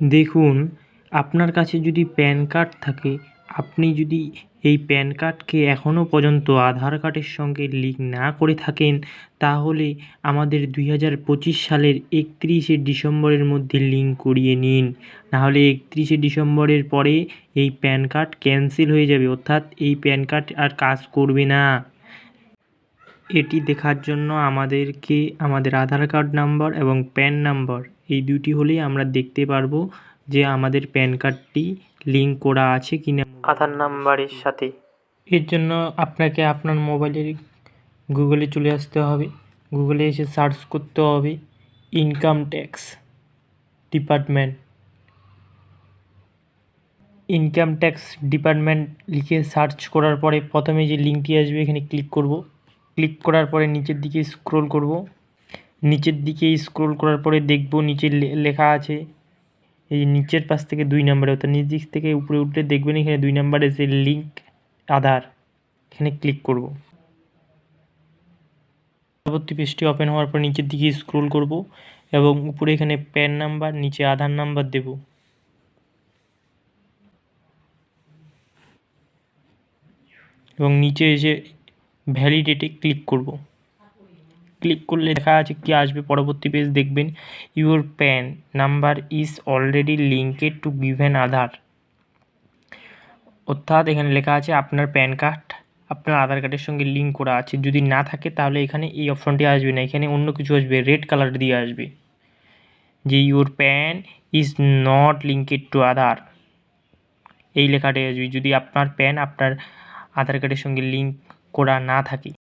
দেখুন, আপনার কাছে যদি প্যান কার্ড থাকে, আপনি যদি এই প্যান কার্ডকে এখনও পর্যন্ত আধার কার্ডের সঙ্গে লিঙ্ক না করে থাকেন, তাহলে আমাদের দুই হাজার পঁচিশ সালের একত্রিশে ডিসেম্বরের মধ্যে লিঙ্ক করিয়ে নিন। নাহলে একত্রিশে ডিসেম্বরের পরে এই প্যান কার্ড ক্যান্সেল হয়ে যাবে, অর্থাৎ এই প্যান কার্ড আর কাজ করবে না। এটি দেখার জন্য আমাদেরকে আমাদের আধার কার্ড নাম্বার এবং প্যান নাম্বার এই দুটি হলেই আমরা দেখতে পারব যে আমাদের প্যান কার্ডটি লিঙ্ক করা আছে কি না আধার নাম্বারের সাথে। এর জন্য আপনাকে আপনার মোবাইলের গুগলে চলে আসতে হবে। গুগলে এসে সার্চ করতে হবে income tax department. Income tax department লিখে সার্চ করার পরে প্রথমে যে লিঙ্কটি আসবে এখানে ক্লিক করব। ক্লিক করার পরে নিচের দিকে স্ক্রোল করব। নিচের দিকে স্ক্রোল করার পরে দেখব নিচে লেখা আছে, এই নিচের পাশ থেকে দুই নম্বরে অর্থাৎ নিচ দিক থেকে উপরে উঠলে দেখবেন এখানে দুই নম্বরে যে লিঙ্ক আধার এখানে ক্লিক করব। পরবর্তী পেজটি ওপেন হওয়ার পর নিচের দিকে স্ক্রোল করব এবং উপরে এখানে প্যান নাম্বার নিচে আধার নাম্বার দেব। এবং নিচে এসে ভ্যালিডেটে ক্লিক করব। ক্লিক করলে দেখা আছে কি আসবে, পরবর্তী পেজ দেখবেন your PAN number is already linked to given Aadhaar অর্থাৎ এখানে লেখা আছে আপনার প্যান কার্ড আপনার আধার কার্ডের সঙ্গে লিঙ্ক করা আছে। যদি না থাকে তাহলে এখানে এই অপশনটি আসবে না, এখানে অন্য কিছু আসবে রেড কালার দিয়ে আসবে। যে your PAN is not linked to Aadhaar এই লেখাটাই আসবে। যদি আপনার প্যান আপনার আধার কার্ডের সঙ্গে লিঙ্ক করা না থাকে।